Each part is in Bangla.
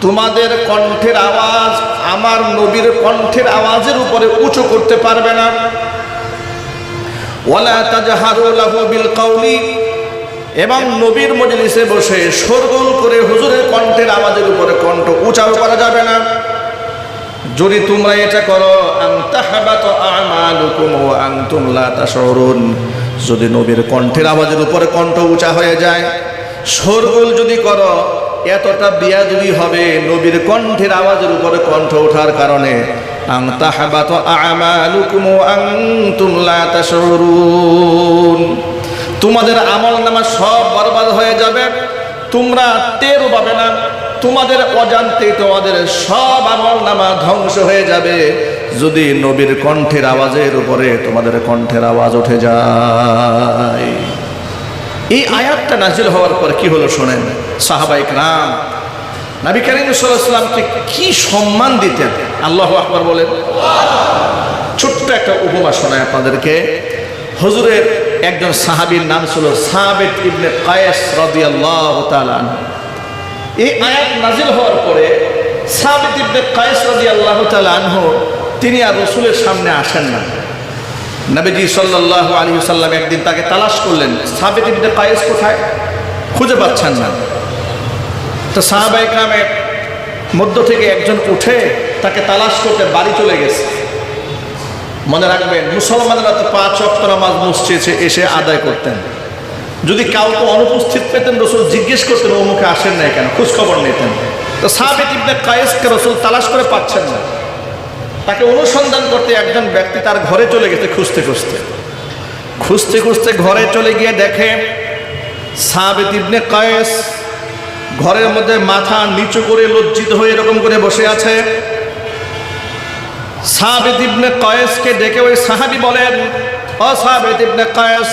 তোমাদের কণ্ঠের আওয়াজ আমার নবীর কণ্ঠের আওয়াজের উপরে উঁচু করতে পারবে না। এবং নবীর মজলিসে বসে শোরগোল করে হুজুরের কণ্ঠের আওয়াজের উপরে কণ্ঠ উঁচাও করা যাবে না। যদি তোমরা এটা করো আনতাহাবাত আমালুকুম ওয়া আনতুম লা তাশউরুন। যদি নবীর কণ্ঠের আওয়াজের উপরে কণ্ঠ উঁচা হয়ে যায়, শোরগোল যদি করো, এতটা বিয়াদবি হবে নবীর কণ্ঠের আওয়াজের উপরে কণ্ঠ ওঠার কারণে। তোমাদের আমল নামা সব বরবাদ হয়ে যাবে, তোমরা টেরও পাবে না, তোমাদের অজান্তে তোমাদের সব আমল নামা ধ্বংস হয়ে যাবে। যদি নবীর কণ্ঠের আওয়াজের উপরে তোমাদের কণ্ঠের আওয়াজ উঠে যায়। এই আয়াতটা নাজিল হওয়ার পর কি হলো শোনেন? সাহাবাইক রাম নবী করিম সাল্লামকে কি সম্মান দিতেন? আল্লাহ আকবর বলেন। ছোট্ট একটা উপমা শোনায় আপনাদেরকে। হজুরের একজন সাহাবীর নাম ছিল সাহাবেদ ইবনে কায়েস তাআলা আনহু। এই আয়াত নাজিল হওয়ার পরে সাহাবেদ ইবনে কায়েস তাআলা আনহু তিনি আর রসুলের সামনে আসেন না। নবীজি সাল্লাল্লাহু আলী সাল্লাম একদিন তাকে তালাশ করলেন সাহাবেদ ইবনে কায়েস কোথায়? খুঁজে পাচ্ছেন না। তো সাহাবাই গ্রামের মধ্য থেকে একজন উঠে তাকে তালাশ করতে বাড়ি চলে গেছে। মনে রাখবেন, মুসলমানরা তো পাঁচ অক্ট নামাজ মসজিদে এসে আদায় করতেন। যদি কাউকে অনুপস্থিত পেতেন, রসুল জিজ্ঞেস করতেন, ও মুখে আসেন নাই কেন? খোঁজখবর নিতেন। তো সাহাবেদ ইবনে কায়েসকে রসুল তালাশ করে পাচ্ছেন না। তাকে অনুসন্ধান করতে একজন ব্যক্তি তার ঘরে চলে গেছে খুঁজতে খুঁজতে। খুঁজতে খুঁজতে ঘরে চলে গিয়ে দেখে সাহাবেদ ইবনে কায়েস ঘরের মধ্যে মাথা নিচু করে লজ্জিত হয়ে এরকম করে বসে আছে। সাহাবেদ ইবনে কয়েসকে ডেকে ওই সাহাবি বলেন, ও সাহাবেদ ইবনে কয়েস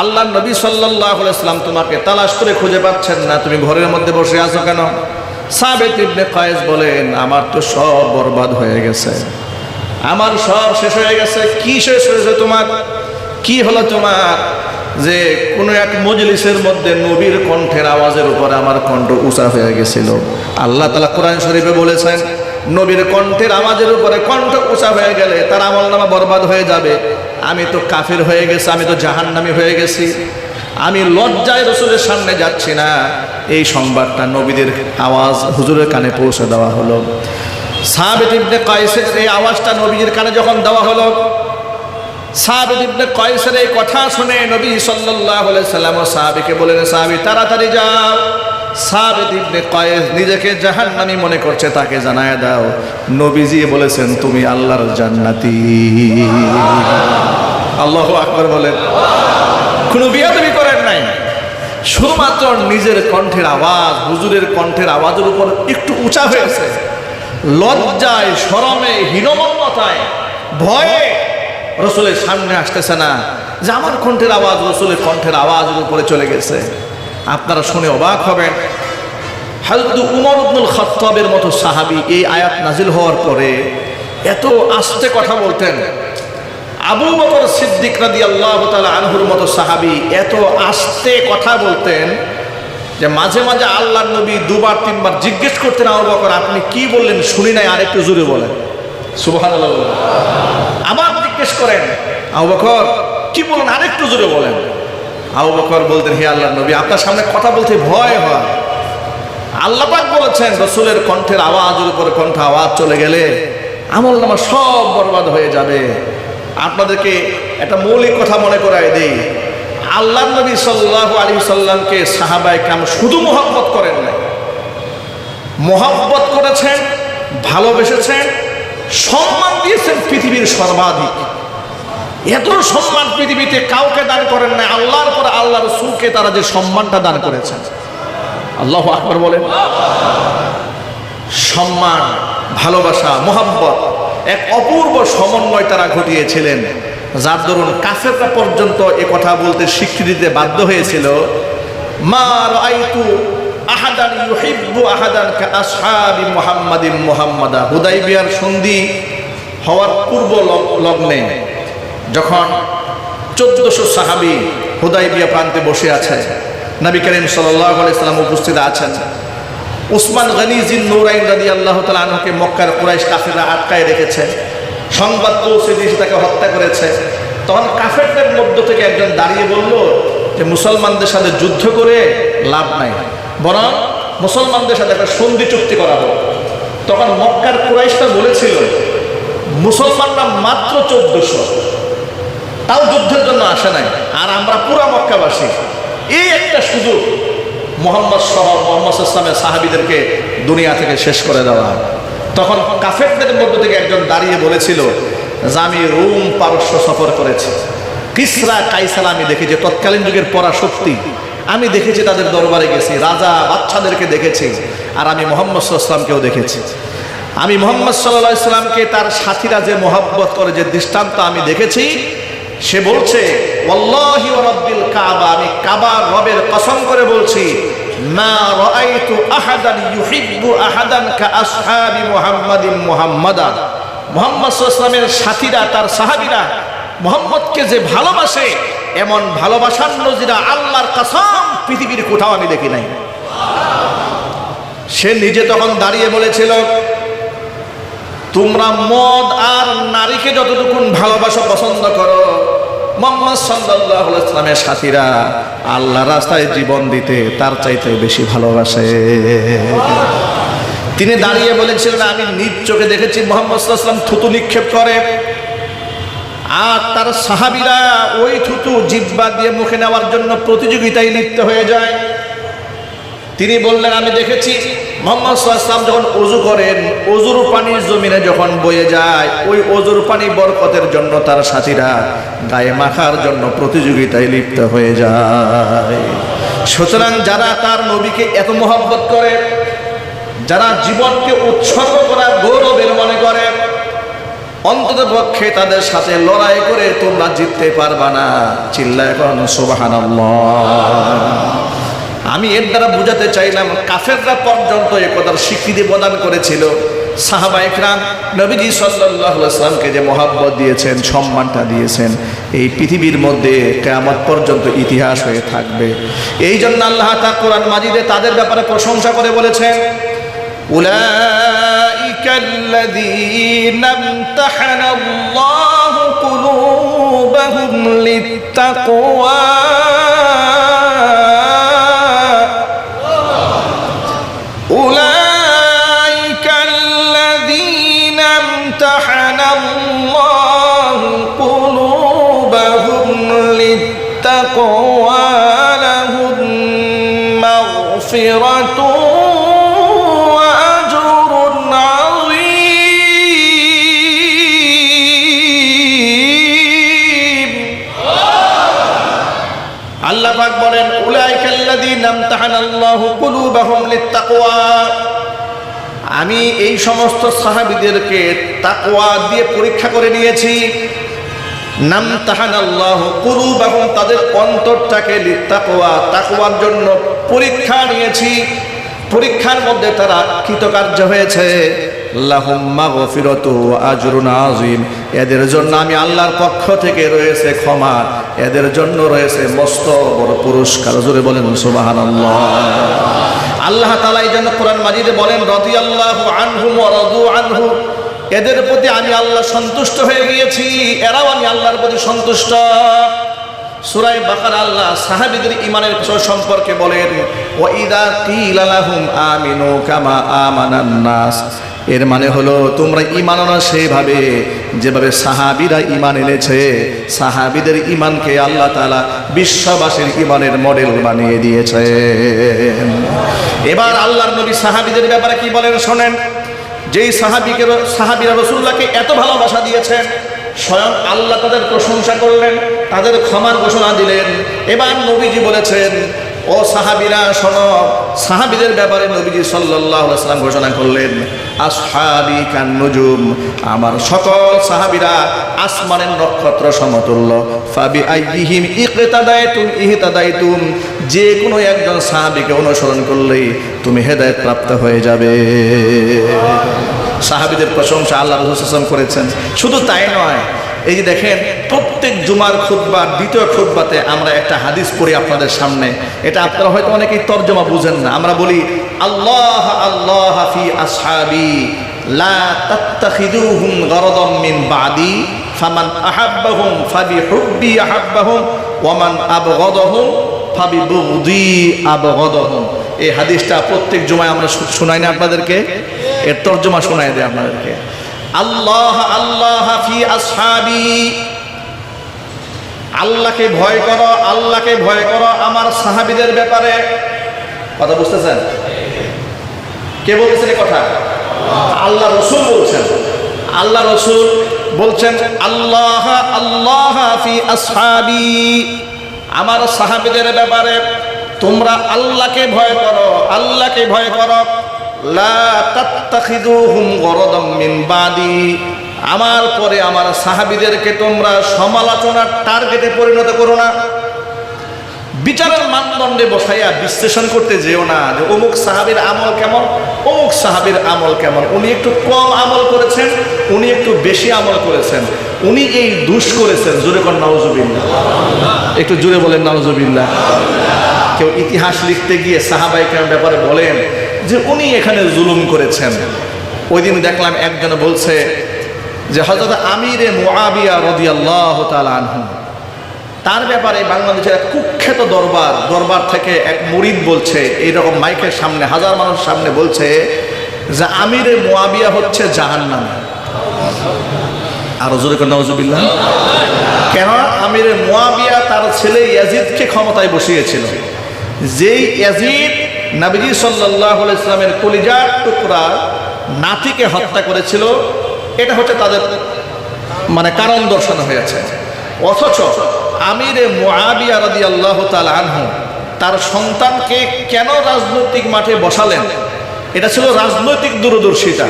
আল্লাহ নবী সাল্লাল্লাহু আলাইহি সাল্লাম তোমাকে তালাশ করে খুঁজে পাচ্ছেন না। তুমি ঘরের মধ্যে বসে আছো কেন? সাহাবেদ ইবনে কয়েস বলেন, আমার তো সব বরবাদ হয়ে গেছে। আমার সব শেষ হয়ে গেছে। কি শেষ হয়েছে তোমার? কি হলো তোমার? যে কোনো এক মজলিসের মধ্যে নবীর কণ্ঠের আওয়াজের উপরে আমার কণ্ঠ উঁচা হয়ে গেছিল। আল্লাহ তালা কোরআন শরীফে বলেছেন, নবীর কণ্ঠের আওয়াজের উপরে কণ্ঠ উঁচা হয়ে গেলে তার আমল নামা বরবাদ হয়ে যাবে। আমি তো কাফির হয়ে গেছি, আমি তো জাহান্নামি হয়ে গেছি। আমি লজ্জায় রসুলের সামনে যাচ্ছি না। এই সংবাদটা নবীদের আওয়াজ হুজুরের কানে পৌঁছে দেওয়া হলো। সাহাবেদ ইবনে কায়েসের এই আওয়াজটা নবীজির কানে যখন দেওয়া হলো সাহাবেদ ইবনে কয়েসের এই কথা শুনে নবী আলাইহি সাল্লাম ও সাহাবীকে বলেন সাহাবী, তাড়াতাড়ি যাও। সাহাবেদ ইবনে কয়েস নিজেকে জাহান্নামী মনে করছে, তাকে জানায় দাও, নবীজি বলেছেন তুমি আল্লাহর জান্নাতি। আল্লাহু আকবার বলেন। কোনো বিয়াদবি করেন শুধুমাত্র নিজের কণ্ঠের আওয়াজ, হুজুরের কণ্ঠের আওয়াজের উপর একটু উঁচা হয়েছে। লজ্জায়, শরমে, হীনমন্যতায়, ভয়ে রসুলের সামনে আসতেছে না, যে আমার কণ্ঠের আওয়াজ রসুলের কণ্ঠের আওয়াজের উপরে চলে গেছে। আপনারা শুনে অবাক হবেন। হালদু উমর আব্দুল খত্তাবের মতো সাহাবি এই আয়াত নাজিল হওয়ার পরে এত আস্তে কথা বলতেন। আবু বকর সিদ্দিক রাদি আল্লাহ তালা আনহুর মতো সাহাবি এত আস্তে কথা বলতেন যে মাঝে মাঝে আল্লাহ নবী দুবার তিনবার জিজ্ঞেস করতেন আবু বকর আপনি কি বললেন? শুনি নাই আরেকটু জোরে বলেন। সুবহান আবার জিজ্ঞেস করেন আবু বকর কি বলেন আরেকটু জোরে বলেন। আবু বকর বলতেন হে আল্লাহ নবী আপনার সামনে কথা বলতে ভয় হয়। আল্লাহ পাক বলেছেন রসুলের কণ্ঠের আওয়াজের উপরে কণ্ঠ আওয়াজ চলে গেলে আমল নামা সব বরবাদ হয়ে যাবে। আপনাদেরকে একটা মৌলিক কথা মনে করায় দেই। আল্লাহ নবী সাল্লাহ আলী সাল্লামকে সাহাবাই কাম শুধু মোহাব্বত করেন নাই। মোহাব্বত করেছেন, ভালোবেসেছেন, সম্মান দিয়েছেন পৃথিবীর সর্বাধিক। এত সম্মান পৃথিবীতে কাউকে দান করেন না আল্লাহর পর আল্লাহ রসুলকে তারা যে সম্মানটা দান করেছেন। আল্লাহ আকবর বলেন। সম্মান। ভালোবাসা, মোহাব্বত, এক অপূর্ব সমন্বয় তারা ঘটিয়েছিলেন। যার দরুন কাফেররা পর্যন্ত এ কথা বলতে দিতে বাধ্য হয়েছিল। মা রাআইতু আহাদান ইউহিব্বু আহাদান কা আসহাবি মুহাম্মাদিন মুহাম্মাদা। হুদাইবিয়ার সন্ধি হওয়ার পূর্ব লগ- লগ্নে যখন চোদ্দশো সাহাবি হুদাই বিয়া প্রান্তে বসে আছে নবী করিম সাল্লাহ আলাইসাল্লাম উপস্থিত আছেন। উসমান গনি জিন নৌরাইন রাদি আল্লাহ তালা আনহকে মক্কার কুরাইশ কাফিররা আটকায় রেখেছে। সংবাদ পৌঁছে দিয়েছে তাকে হত্যা করেছে। তখন কাফেরদের মধ্য থেকে একজন দাঁড়িয়ে বলল যে, মুসলমানদের সাথে যুদ্ধ করে লাভ নাই। বরং মুসলমানদের সাথে একটা সন্ধি চুক্তি করা হোক। তখন মক্কার কুরাইশটা বলেছিল, মুসলমানরা মাত্র চোদ্দশো। তাও যুদ্ধের জন্য আসে নাই। আর আমরা পুরা মক্কাবাসী। এই একটা সুযোগ মোহাম্মদ সহ মোহাম্মদ ইসলামের সাহাবিদেরকে দুনিয়া থেকে শেষ করে দেওয়া তখন কাফেরদের মধ্য থেকে একজন দাঁড়িয়ে বলেছিল, যে আমি রোম পারস্য সফর করেছি। কিসরা কাইসাল আমি দেখেছি, তৎকালীন যুগের পরা শক্তি আমি দেখেছি তাদের দরবারে গেছি, রাজা বাচ্চাদেরকে দেখেছি আর আমি মোহাম্মদ ইসলামকেও দেখেছি। আমি মোহাম্মদ সাল্লাহ ইসলামকে তার সাথীরা যে মোহাব্বত করে, যে দৃষ্টান্ত আমি দেখেছি সে বলছে কাবা আমি কাবার রবের কসম করে বলছি আহাদান আহাদান সাথীরা, তার যে ভালোবাসে, এমন আল্লাহর পৃথিবীর কোথাও আমি দেখি নাই। সে নিজে তখন দাঁড়িয়ে বলেছিল, তোমরা মদ আর নারীকে যতটুকুন ভালোবাসা, পছন্দ করো মোহাম্মদ সাল্লাহ ইসলামের সাথীরা আল্লাহ রাস্তায় জীবন দিতে তার চাইতে বেশি ভালোবাসে। তিনি দাঁড়িয়ে বলেছিলেন, আমি নিজ চোখে দেখেছি মোহাম্মদ সাল্লাম থুতু নিক্ষেপ করে। আর তার সাহাবিরা ওই থুতু জিব্বা দিয়ে মুখে নেওয়ার জন্য প্রতিযোগিতায় লিপ্ত হয়ে যায়। তিনি বললেন, আমি দেখেছি মোহাম্মদ সাল্লাম যখন অজু করেন অজুর পানি জমিনে যখন বয়ে যায়, ওই অজুর পানি বরকতের জন্য তার সাথীরা গায়ে মাখার জন্য প্রতিযোগিতায় লিপ্ত হয়ে যায়। সুতরাং যারা তার নবীকে এত মহব্বত করে, যারা জীবনকে উৎসর্গ করা গৌরবের মনে করে অন্তত পক্ষে তাদের সাথে লড়াই করে তোমরা জিততে পারবা না। চিল্লা এখন সোবাহান আমি এর দ্বারা বুঝাতে চাইলাম কাফেররা পর্যন্ত এ কথার স্বীকৃতি প্রদান করেছিল সাহাবা একরাম নবীজি সাল্লাহ আসলামকে যে মহাব্বত দিয়েছেন সম্মানটা দিয়েছেন এই পৃথিবীর মধ্যে কেয়ামত পর্যন্ত ইতিহাস হয়ে থাকবে এই জন্য আল্লাহ তা কোরআন মাজিদে তাদের ব্যাপারে প্রশংসা করে বলেছেন أولئك الذين امتحن الله قلوبهم للتقوى লিত্তাকওয়া। আমি এই সমস্ত সাহাবিদেরকে তাকওয়া দিয়ে পরীক্ষা করে নিয়েছি। নাম তাহানাল্লাহ কুলুবাহুম, তাদের অন্তরটাকে লিত্তাকওয়া, তাকওয়ার জন্য পরীক্ষা নিয়েছি। পরীক্ষার মধ্যে তারা কৃতকার্য হয়েছে। এদের জন্য আমি আল্লাহর পক্ষ থেকে রয়েছে ক্ষমা। এদের জন্য রয়েছে মস্ত বড় পুরস্কার। জোরে বলেন সুবহানাল্লাহ। আল্লাহ তাআলা এই জন্য কোরআন মাজিদে বলেন, রাদিয়াল্লাহু আল্লাহ ওয়া রাদু আনহু। এদের প্রতি আমি আল্লাহ সন্তুষ্ট হয়ে গিয়েছি। এরাও আমি আল্লাহর প্রতি সন্তুষ্ট। সুরাই বাকার আল্লাহ সাহাবিদের ইমানের সম্পর্কে বলেন, ওয়াইদা কিলা লাহুম আমিনু কামা আমানান নাস। এর মানে হলো, তোমরা ইমান আনো সেভাবে যেভাবে সাহাবিরা ইমান এনেছে, সাহাবিদের ইমানকে আল্লাহ তাআলা বিশ্ববাসীর ইমানের মডেল বানিয়ে দিয়েছে। এবার আল্লাহর নবী সাহাবিদের ব্যাপারে কি বলেন শোনেন, যেই সাহাবিকে সাহাবিরা রসুল্লাহকে এত ভালোবাসা দিয়েছেন স্বয়ং আল্লাহ তাদের প্রশংসা করলেন, তাদের ক্ষমার ঘোষণা দিলেন। এবার নবীজি বলেছেন, ও সাহাবিরা, শোনো, সাহাবিদের ব্যাপারে নবীজি সাল্লাহ সাল্লাম ঘোষণা করলেন, আসহাবি কান্নুজুম, আমার সকল সাহাবিরা আসমানের নক্ষত্র সমতুল্য। ফাবি আইহিম ইকতাদায়তুম ইহতাদায়তুম যে কোনো একজন সাহাবিকে অনুসরণ করলেই তুমি হেদায়ত প্রাপ্ত হয়ে যাবে। সাহাবিদের প্রশংসা আল্লাহ রসুলাম করেছেন। শুধু তাই নয়, এই যে দেখেন, প্রত্যেক জুমার খুতবার দ্বিতীয় খুতবাতে আমরা একটা হাদিস পড়ি আপনাদের সামনে। এটা আপনারা হয়তো অনেকেই তর্জমা বুঝেন না। আমরা বলি, আল্লাহ আল্লাহ ফি আসহাবি গরদম মিন ফামান আহাব্বাহুম ফাবি ওয়ামান ফাবি এই হাদিসটা প্রত্যেক জুমায় আমরা শোনাই না আপনাদেরকে। এর তর্জমা শোনাই দেয় আপনাদেরকে। আল্লাহ আল্লাহ ফি আসহাবি। আল্লাহকে ভয় করো, আল্লাহকে ভয় করো আমার সাহাবিদের ব্যাপারে। কথা বুঝতেছেন? কে বলতেছেন কথা? আল্লাহ রসুল বলছেন। আল্লাহ রসুল বলছেন, আল্লাহ আল্লাহ ফি আসহাবি। আমার সাহাবিদের ব্যাপারে তোমরা আল্লাহকে ভয় করো, আল্লাহকে ভয় করো। আমার পরে আমার সাহাবিদেরকে তোমরা সমালোচনার টার্গেটে পরিণত করো না। বিচারের মানদণ্ডে বসাইয়া বিশ্লেষণ করতে যেও না যে অমুক সাহাবির আমল কেমন, অমুক সাহাবির আমল কেমন। উনি একটু কম আমল করেছেন, উনি একটু বেশি আমল করেছেন। উনি এই দুষ করেছেন, জোরে কর নওজবিল্লা একটু জুড়ে বলেন নওজবিল্লা কেউ ইতিহাস লিখতে গিয়ে সাহাবাই কেমন ব্যাপারে বলেন যে উনি এখানে জুলুম করেছেন। ওই দিন দেখলাম একজন বলছে যে হজরত আমিরে মুআবিয়া রদিয়াল্লাহ তাআলা আনহু। তার ব্যাপারে বাংলাদেশের এক কুখ্যাত দরবার দরবার থেকে এক মুরিদ বলছে, এইরকম মাইকের সামনে, হাজার মানুষ সামনে বলছে যে আমিরে মোয়াবিয়া হচ্ছে জাহান্নাম। আরও জোরে করে নওয়াজুবিল্লাহ কেন আমিরে মোয়াবিয়া তার ছেলে ইয়াজিদকে ক্ষমতায় বসিয়েছিল। যেই ইয়াজিদ নাবিজি সাল্লাহ ইসলামের কলিজার টুকরা নাতিকে হত্যা করেছিল, এটা হচ্ছে তাদের মানে কারণ দর্শানো হয়েছে। অথচ আমিরে মুআবিয়া আল্লাহ তাআলা আনহু, তার সন্তানকে কেন রাজনৈতিক মাঠে বসালেন? এটা ছিল রাজনৈতিক দূরদর্শিতা।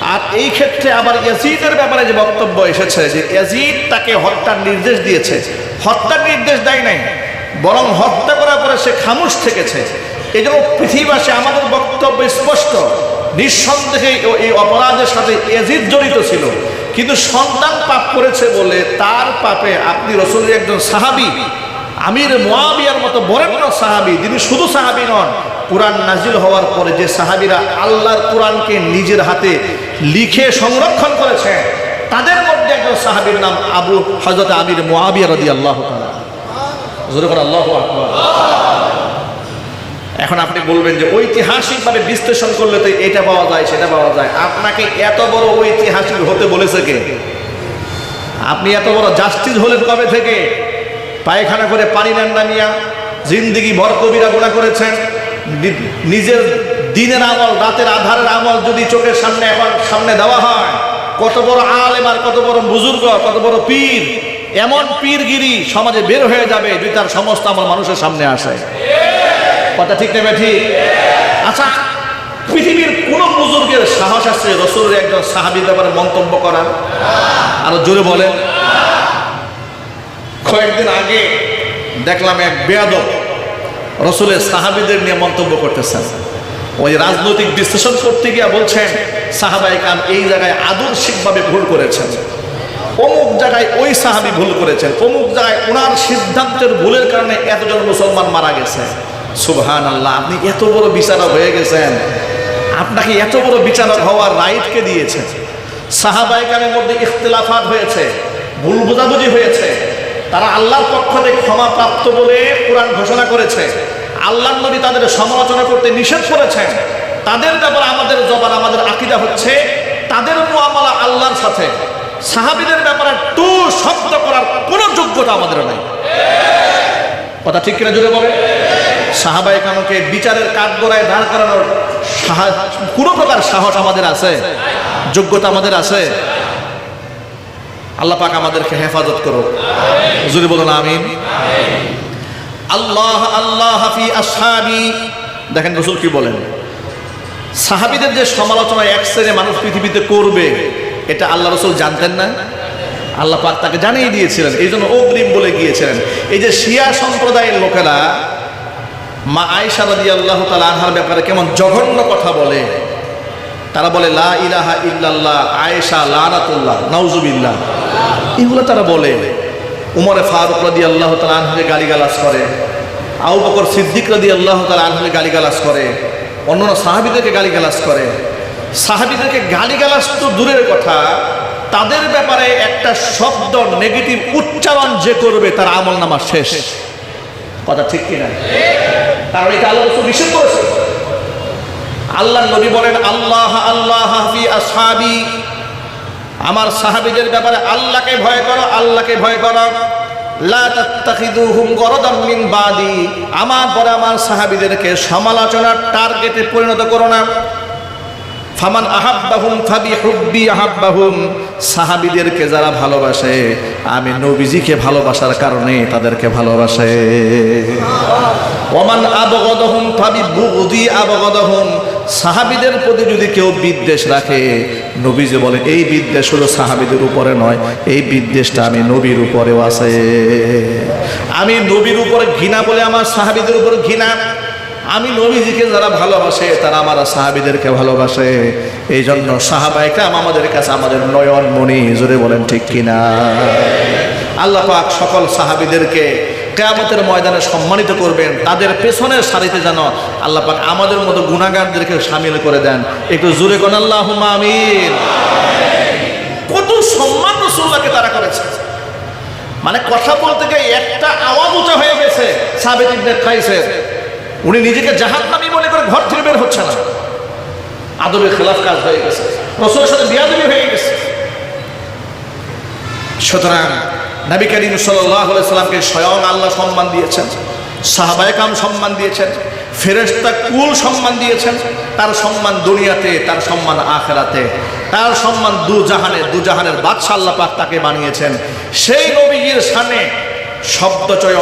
আর এই ক্ষেত্রে আবার ইয়াজিদের ব্যাপারে যে বক্তব্য এসেছে যে ইয়াজিদ তাকে হত্যার নির্দেশ দিয়েছে। হত্যার নির্দেশ দেয় নাই। বরং হত্যা করার পরে সে খামুশ থেকেছে। এই জন্য পৃথিবীবাসী আমাদের বক্তব্য স্পষ্ট। নিঃসন্দেহে এই অপরাধের সাথে এজিদ জড়িত ছিল। কিন্তু সন্তান পাপ করেছে বলে তার পাপে আপনি রসুলের একজন সাহাবি, আমির মোয়াবিয়ার মতো বরেণ্য সাহাবি তিনি শুধু সাহাবি নন, কোরআন নাজিল হওয়ার পরে যে সাহাবিরা আল্লাহর কোরআনকে নিজের হাতে লিখে সংরক্ষণ করেছেন, তাদের মধ্যে একজন সাহাবীর নাম আবু হজরত আমির মোয়াবিয়া রদি আল্লাহ জোরে করে আল্লাহ আকবার। এখন আপনি বলবেন যে ঐতিহাসিকভাবে বিশ্লেষণ করলে তো এটা পাওয়া যায়, সেটা পাওয়া যায়। আপনাকে এত বড় ঐতিহাসিক হতে বলেছে কে? আপনি এত বড় জাস্টিস হলেন কবে থেকে? পায়খানা করে পানি নেন না নিয়া জিন্দিগি ভর কবিরা গুণা করেছেন নিজের দিনের আমল, রাতের আধারের আমল যদি চোখের সামনে এখন সামনে দেওয়া হয়, কত বড় আলেম আর কত বড় বুজুর্গ, কত বড় পীর এমন পীরগিরি সমাজে বের হয়ে যাবে যদি তার সমস্ত আমার মানুষের সামনে আসে। কথা ঠিক নেবে ঠিক আচ্ছা পৃথিবীর কোন বুজুর্গের সাহস আছে রসুলের একজন সাহাবির ব্যাপারে মন্তব্য করার? আরও জোরে বলেন। কয়েকদিন আগে দেখলাম এক বেয়াদব রসুলের সাহাবিদের নিয়ে মন্তব্য করতেছেন। ওই রাজনৈতিক বিশ্লেষণ করতে গিয়ে বলছেন, সাহাবাই কান এই জায়গায় আদর্শিকভাবে ভুল করেছেন। অমুক জায়গায় ওই সাহাবি ভুল করেছেন, অমুক জায়গায় ওনার সিদ্ধান্তের ভুলের কারণে এতজন মুসলমান মারা গেছে। সুবহান আল্লাহ আপনি এত বড় বিচারক হয়ে গেছেন। আপনাকে এত বড় বিচারক হওয়ার রাইটকে দিয়েছে? সাহাবাইকানের মধ্যে ইখতিলাফাত হয়েছে, ভুল বোঝাবুঝি হয়েছে। তারা আল্লাহর পক্ষ থেকে ক্ষমা প্রাপ্ত বলে কোরআন ঘোষণা করেছে। আল্লাহ নবী তাদের সমালোচনা করতে নিষেধ করেছেন। তাদের ব্যাপারে আমাদের জবান, আমাদের আকিদা হচ্ছে, তাদের মুআমালা আল্লাহর সাথে। সাহাবিদের ব্যাপারে টু শব্দ করার কোনো যোগ্যতা আমাদের নাই। কথা ঠিক কিনা জুড়ে বলে সাহাবাই কানুকে বিচারের কাঠগড়ায় দাঁড় করানোর কোনো প্রকার সাহস আমাদের আছে? যোগ্যতা আমাদের আছে? আল্লাহ পাক আমাদেরকে হেফাজত করো জুড়ে বলুন, আমিন। আল্লাহ আল্লাহ হাফি আসহাবি। দেখেন রসুল কি বলেন? সাহাবিদের যে সমালোচনা এক শ্রেণি মানুষ পৃথিবীতে করবে এটা আল্লাহ রসুল জানতেন না? আল্লাহ পাক তাকে জানিয়ে দিয়েছিলেন, এই জন্য অগ্রিম বলে গিয়েছিলেন। এই যে শিয়া সম্প্রদায়ের লোকেরা, মা আয়সা রাদি আল্লাহ তালা আনহার ব্যাপারে কেমন জঘন্য কথা বলে। তারা বলে, লা ইলাহা ইল্লাল্লাহ, আয়েশা লানাতুল্লাহ, নাউজুবিল্লাহ। এগুলো তারা বলে। উমরে ফারুক রাদি আল্লাহ তালা আনহুকে গালিগালাজ করে। আবু বকর সিদ্দিক রাদি আল্লাহ তালা আনহুকে গালিগালাজ করে। অন্যান্য সাহাবিদেরকে গালিগালাজ করে। সাহাবিদেরকে গালিগালাজ তো দূরের কথা। তাদের ব্যাপারে একটা শব্দ নেগেটিভ উচ্চারণ যে করবে, তার আমল নামা শেষ। কথা ঠিক কিনা? কারণ এটা আল্লাহ রসুল নিষেধ করেছে। আল্লাহ নবী বলেন, আল্লাহ আল্লাহ হাফি আমার সাহাবীদের ব্যাপারে আল্লাহকে ভয় করো, আল্লাহকে ভয় করো। আমার পরে আমার সাহাবীদেরকে সমালোচনার টার্গেটে পরিণত করো না। ফামান আহাব্বাহুম ফাবি হুব্বি আহাব্বাহুম। সাহাবিদেরকে যারা ভালোবাসে, আমি নবীজিকে ভালোবাসার কারণে তাদেরকে ভালোবাসে। ওমান আবগদহুম ফাবি বুগদি আবগদহুম। সাহাবিদের প্রতি যদি কেউ বিদ্বেষ রাখে, নবীজি বলে, এই বিদ্বেষ শুধু সাহাবিদের উপরে নয়, এই বিদ্বেষটা আমি নবীর উপরেও আছে। আমি নবীর উপরে ঘৃণা বলে আমার সাহাবিদের উপর ঘৃণা আমি নবীজিকে যারা ভালোবাসে, তারা আমার সাহাবিদেরকে ভালোবাসে। এই জন্য সাহাবাইকাম আমাদের কাছে আমাদের নয়ন মণি জোরে বলেন ঠিক কিনা? আল্লাহ পাক সকল সাহাবিদেরকে কেয়ামতের ময়দানে সম্মানিত করবেন। তাদের পেছনের সারিতে যেন আল্লাহ পাক আমাদের মতো গুণাগারদেরকে সামিল করে দেন। একটু জোরে কোন আল্লাহ আমিন। কত সম্মান রসুল্লাহকে তারা করেছে। মানে কথা বলতে গিয়ে একটা আওয়াজ উঁচা হয়ে গেছে সাবেদ ইবনে কাইসের। উনি নিজেকে জাহান্নামী মনে করে ঘর থেকে বের হচ্ছে না। আদবের খেলাফ কাজ হয়ে গেছে। রসুলের সাথে বিয়াদবি হয়ে গেছে। সুতরাং নবী করিম সাল্লামকে স্বয়ং আল্লাহ সম্মান দিয়েছেন সম্মান দিয়েছেন ফেরেস্তা কুল সম্মান দিয়েছেন। তার সম্মান দুনিয়াতে, তার সম্মান আখেরাতে, তার সম্মান দু জাহানে, দু জাহানের বাদশাহ তাকে বানিয়েছেন। সেই নবীর সামনে শব্দ চয়